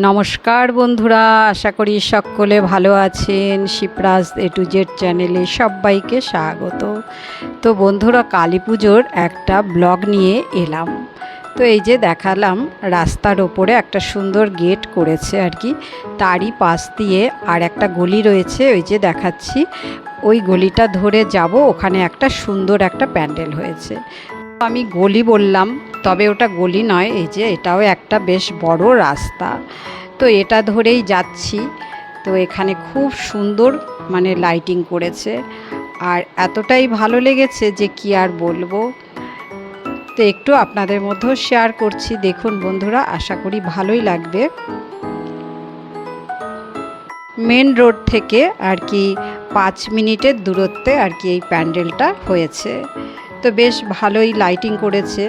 নমস্কার বন্ধুরা, আশা করি সকলে ভালো আছেন। শিবরাজ এ টু জেড চ্যানেলে সবাইকে স্বাগত। তো বন্ধুরা, কালী পুজোর একটা ব্লগ নিয়ে এলাম। তো এই যে দেখালাম, রাস্তার ওপরে একটা সুন্দর গেট করেছে আর কি। তারই পাশ দিয়ে আর একটা গলি রয়েছে, ওই যে দেখাচ্ছি। ওই গলিটা ধরে যাব, ওখানে একটা সুন্দর একটা প্যান্ডেল হয়েছে। আমি গলি বললাম, তবে ওটা গলি নয়, এই যে এটাও একটা বেশ বড় রাস্তা। তো এটা ধরেই যাচ্ছি। তো এখানে খুব সুন্দর মানে লাইটিং করেছে। আর এতটাই ভালো লেগেছে যে কি আর বলব। তো একটু আপনাদের মধ্যেও শেয়ার করছি। দেখুন বন্ধুরা, আশা করি ভালোই লাগবে। মেন রোড থেকে আর কি পাঁচ মিনিটের দূরত্বে আর কি এই প্যান্ডেলটা হয়েছে। তো বেশ ভালোই লাইটিং করেছে।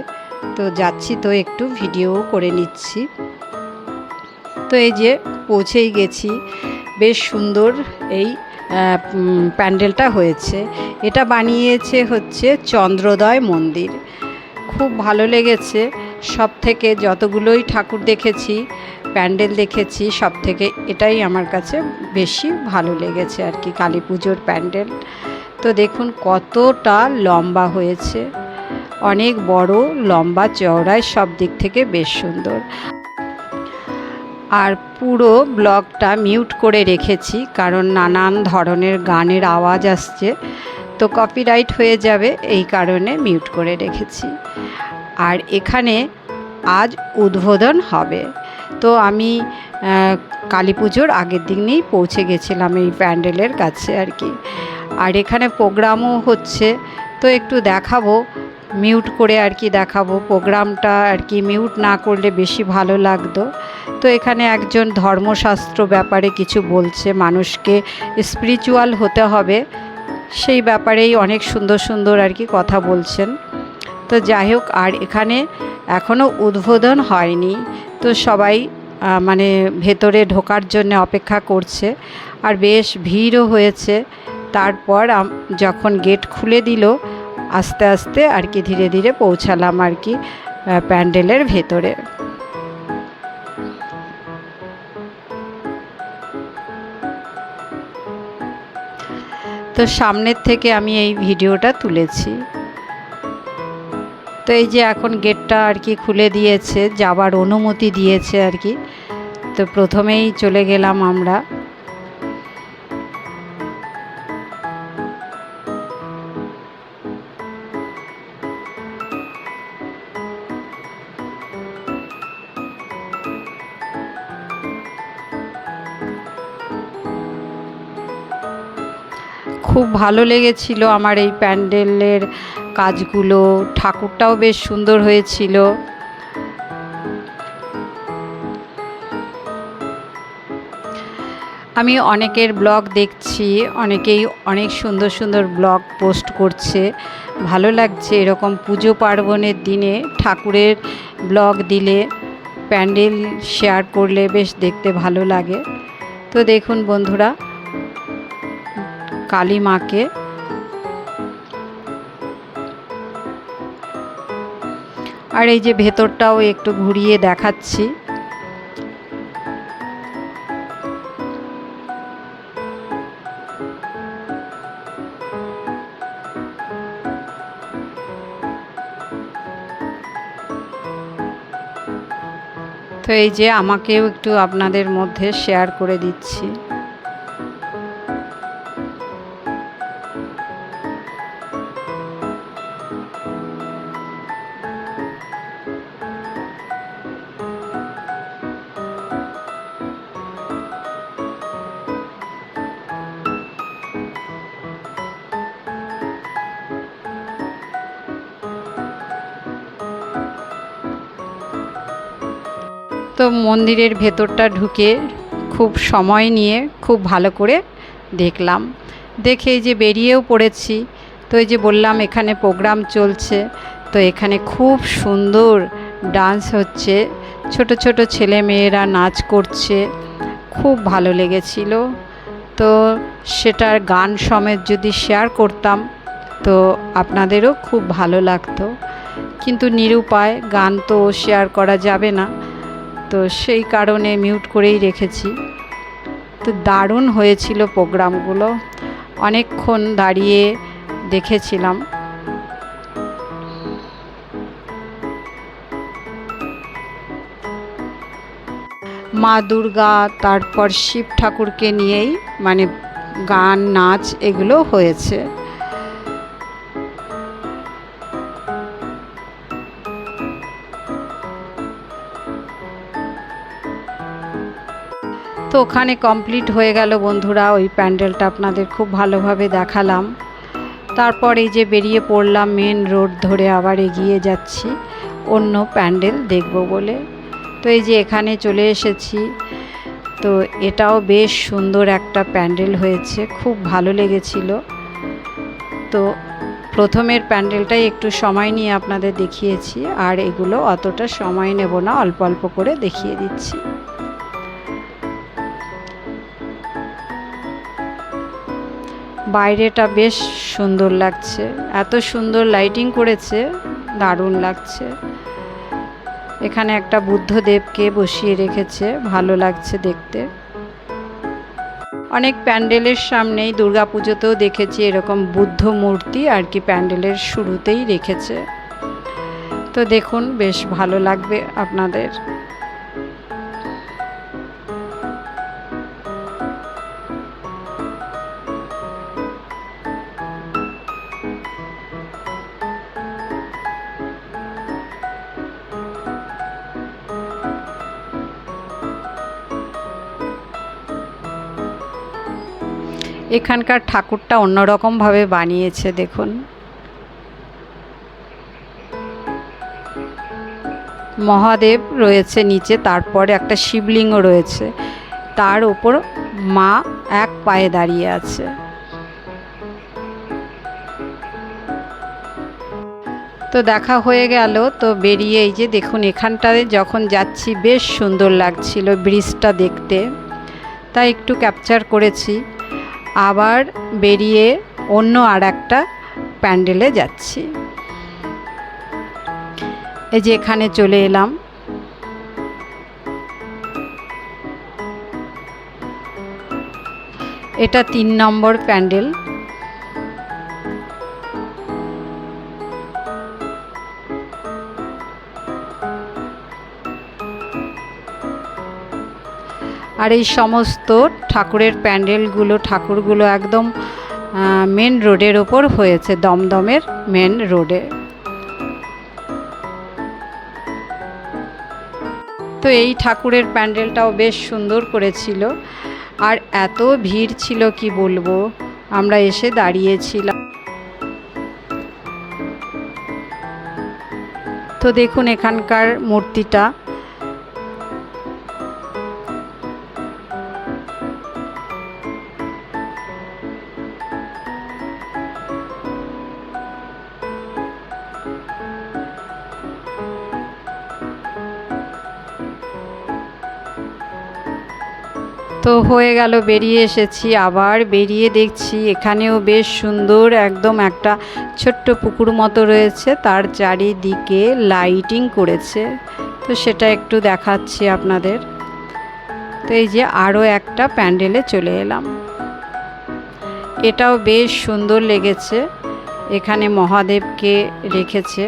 তো যাচ্ছি তো একটু ভিডিও করে নিচ্ছি। তো এই যে পৌঁছেই গেছি। বেশ সুন্দর এই প্যান্ডেলটা হয়েছে। এটা বানিয়েছে হচ্ছে চন্দ্রোদয় মন্দির। খুব ভালো লেগেছে। সব থেকে যতগুলোই ঠাকুর দেখেছি, প্যান্ডেল দেখেছি সব থেকে এটাই আমার কাছে বেশি ভালো লেগেছে আর কি, কালী পুজোর প্যান্ডেল। তো দেখুন কতটা লম্বা হয়েছে। অনেক বড় লম্বা চওড়ায় সব দিক থেকে বেশ সুন্দর। আর পুরো ব্লগটা মিউট করে রেখেছি, কারণ নানান ধরনের গানের আওয়াজ আসছে। তো কপিরাইট হয়ে যাবে, এই কারণে মিউট করে রেখেছি। আর এখানে আজ উদ্বোধন হবে। তো আমি কালী পুজোর আগের দিনেই পৌঁছে গেছিলাম এই প্যান্ডেলের কাছে আর কি। আর এখানে প্রোগ্রামও হচ্ছে, তো একটু দেখাবো, মিউট করে আর কি দেখাবো। প্রোগ্রামটা আর কি মিউট না করলে বেশি ভালো লাগতো। তো এখানে একজন ধর্মশাস্ত্র ব্যাপারে কিছু বলছে, মানুষকে স্পিরিচুয়াল হতে হবে। সেই ব্যাপারেই অনেক সুন্দর সুন্দর আর কি কথা বলছেন। তো যাই হোক, আর এখানে এখনও উদ্বোধন হয়নি। তো সবাই মানে ভেতরে ঢোকার জন্য অপেক্ষা করছে। আর বেশ ভিড়ও হয়েছে। তারপর যখন গেট খুলে দিল, আস্তে আস্তে আর কি ধীরে ধীরে পৌঁছালাম আর কি প্যান্ডেলের ভেতরে। তো সামনের থেকে আমি এই ভিডিওটা তুলেছি। তো এই যে এখন গেটটা আর কি খুলে দিয়েছে, যাবার অনুমতি দিয়েছে আর কি। তো প্রথমেই চলে গেলাম আমরা। খুব ভালো লেগেছিল আমার এই প্যান্ডেলের কাজগুলো, ঠাকুরটাও বেশ সুন্দর হয়েছিল। আমি অনেকের ব্লগ দেখছি, অনেকেই অনেক সুন্দর সুন্দর ব্লগ পোস্ট করছে। ভালো লাগছে এরকম পুজো পার্বণের দিনে ঠাকুরের ব্লগ দিলে, প্যান্ডেল শেয়ার করলে বেশ দেখতে ভালো লাগে। তো দেখুন বন্ধুরা, কালী মাকে আর এই যে ভেতরটাও একটু ঘুরিয়ে দেখাচ্ছি। তো এই যে আমাকেও একটু আপনাদের মধ্যে শেয়ার করে দিচ্ছি। তো মন্দিরের ভেতরটা ঢুকে খুব সময় নিয়ে খুব ভালো করে দেখলাম। দেখে এই যে বেরিয়েও পড়েছি, তো এই যে বললাম এখানে প্রোগ্রাম চলছে, তো এখানে খুব সুন্দর ডান্স হচ্ছে। ছোট ছোট ছেলে মেয়েরা নাচ করছে, খুব ভালো লেগেছিল। তো সেটার গান সমেত যদি শেয়ার করতাম, তো আপনাদেরও খুব ভালো লাগতো। কিন্তু নিরুপায় গান তো শেয়ার করা যাবে না। তো সেই কারণে মিউট করেই রেখেছি। তো দারুণ হয়েছিল প্রোগ্রামগুলো। অনেকক্ষণ দাঁড়িয়ে দেখেছিলাম। মা দুর্গা, তারপর শিব ঠাকুরকে নিয়েই মানে গান, নাচ এগুলো হয়েছে। তো ওখানে কমপ্লিট হয়ে গেল বন্ধুরা, ওই প্যান্ডেলটা আপনাদের খুব ভালোভাবে দেখালাম। তারপর এই যে বেরিয়ে পড়লাম মেন রোড ধরে আবার এগিয়ে যাচ্ছি, অন্য প্যান্ডেল দেখব বলে। তো এই যে এখানে চলে এসেছি, তো এটাও বেশ সুন্দর একটা প্যান্ডেল হয়েছে, খুব ভালো লেগেছিল। তো প্রথমের প্যান্ডেলটাই একটু সময় নিয়ে আপনাদের দেখিয়েছি, আর এগুলো অতটা সময় নেব না, অল্প অল্প করে দেখিয়ে দিচ্ছি। বাইরেটা বেশ সুন্দর লাগছে। এত সুন্দর লাইটিং করেছে, দারুণ লাগছে। এখানে একটা বুদ্ধদেবকে বসিয়ে রেখেছে, ভালো লাগছে দেখতে। অনেক প্যান্ডেলের সামনেই দুর্গাপুজোতেও দেখেছি এরকম বুদ্ধ মূর্তি আর কি প্যান্ডেলের শুরুতেই রেখেছে। তো দেখুন, বেশ ভালো লাগবে আপনাদের। এখানকার ঠাকুরটা অন্যরকমভাবে বানিয়েছে, দেখুন। মহাদেব রয়েছে নিচে, তারপরে একটা শিবলিঙ্গ রয়েছে। তার ওপর মা এক পায়ে দাঁড়িয়ে আছে। তো দেখা হয়ে গেল, তো বেরিয়ে এই যে দেখুন, এখানটায় যখন যাচ্ছি, বেশ সুন্দর লাগছিল ব্রিজটা দেখতে। তাই একটু ক্যাপচার করেছি। আবার বেরিয়ে অন্য আর একটা প্যান্ডেলে যাচ্ছি। এই যে এখানে চলে এলাম। এটা তিন নম্বর প্যান্ডেল। আর এই সমস্ত ঠাকুরের প্যান্ডেলগুলো, ঠাকুরগুলো একদম মেন রোডের ওপর হয়েছে, দমদমের মেন রোডে তো এই ঠাকুরের প্যান্ডেলটাও বেশ সুন্দর করেছিল। আর এত ভিড় ছিল কি বলব? আমরা এসে দাঁড়িয়েছিলাম। তো দেখুন এখানকার মূর্তিটা। তো হয়ে গেল, বেরিয়ে এসেছি। আবার বেরিয়ে দেখছি এখানেও বেশ সুন্দর একদম একটা ছোট্ট পুকুর মতো রয়েছে। তার চারিদিকে লাইটিং করেছে। তো সেটা একটু দেখাচ্ছি আপনাদের। তো এই যে আরও একটা প্যান্ডেলে চলে এলাম। এটাও বেশ সুন্দর লেগেছে। এখানে মহাদেবকে রেখেছে।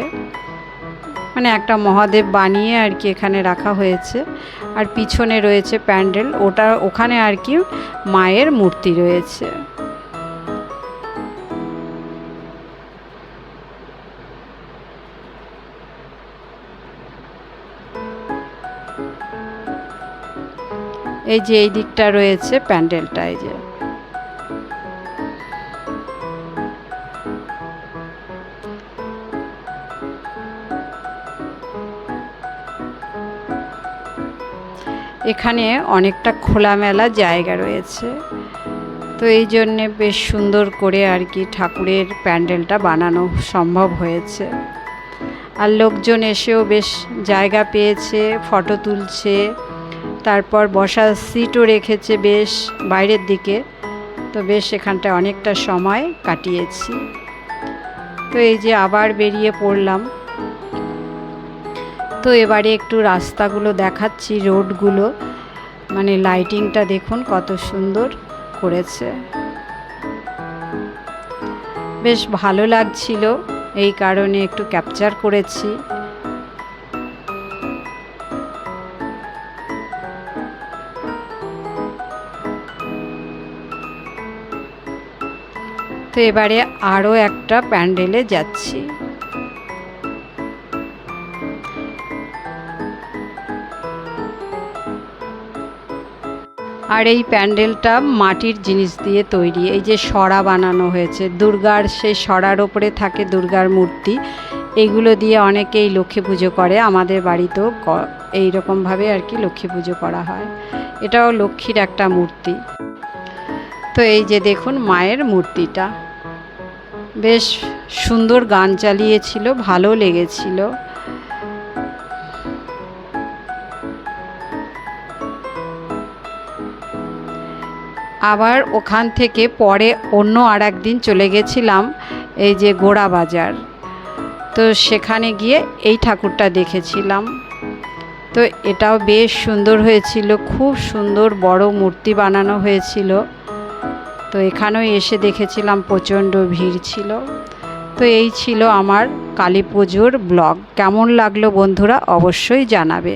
মানে একটা মহাদেব বানিয়ে আর কি এখানে রাখা হয়েছে। আর পিছনে রয়েছে প্যান্ডেল, ওটা ওখানে আর কি মায়ের মূর্তি রয়েছে। এই যে এই দিকটা রয়েছে প্যান্ডেলটা, এই যে। এখানে অনেকটা খোলামেলা জায়গা রয়েছে। তো এই জন্যে বেশ সুন্দর করে আর কি ঠাকুরের প্যান্ডেলটা বানানো সম্ভব হয়েছে। আর লোকজন এসেও বেশ জায়গা পেয়েছে, ফটো তুলছে, তারপর বসার সিটও রেখেছে বেশ বাইরের দিকে। তো বেশ এখানটায় অনেকটা সময় কাটিয়েছি। তো এই যে আবার বেরিয়ে পড়লাম। তো এবারে একটু রাস্তাগুলো দেখাচ্ছি, রোডগুলো। মানে লাইটিংটা দেখুন কত সুন্দর করেছে। বেশ ভালো লাগছিল, এই কারণে একটু ক্যাপচার করেছি। তো এবারে আরও একটা প্যান্ডেলে যাচ্ছি। আর এই প্যান্ডেলটা মাটির জিনিস দিয়ে তৈরি। এই যে সরা বানানো হয়েছে, দুর্গার সেই সরার ওপরে থাকে দুর্গার মূর্তি। এইগুলো দিয়ে অনেকেই লক্ষ্মী পুজো করে, আমাদের বাড়িতেও এই রকমভাবে আর কি লক্ষ্মী পুজো করা হয়। এটাও লক্ষ্মীর একটা মূর্তি। তো এই যে দেখুন মায়ের মূর্তিটা। বেশ সুন্দর গান চালিয়েছিল, ভালো লেগেছিল। আবার ওখান থেকে পরে অন্য আর একদিন চলে গেছিলাম, এই যে গোড়া বাজার। তো সেখানে গিয়ে এই ঠাকুরটা দেখেছিলাম। তো এটাও বেশ সুন্দর হয়েছিল, খুব সুন্দর বড় মূর্তি বানানো হয়েছিল। তো এখানেও এসে দেখেছিলাম, প্রচণ্ড ভিড় ছিল। তো এই ছিল আমার কালী পুজোর ব্লগ। কেমন লাগল বন্ধুরা অবশ্যই জানাবে।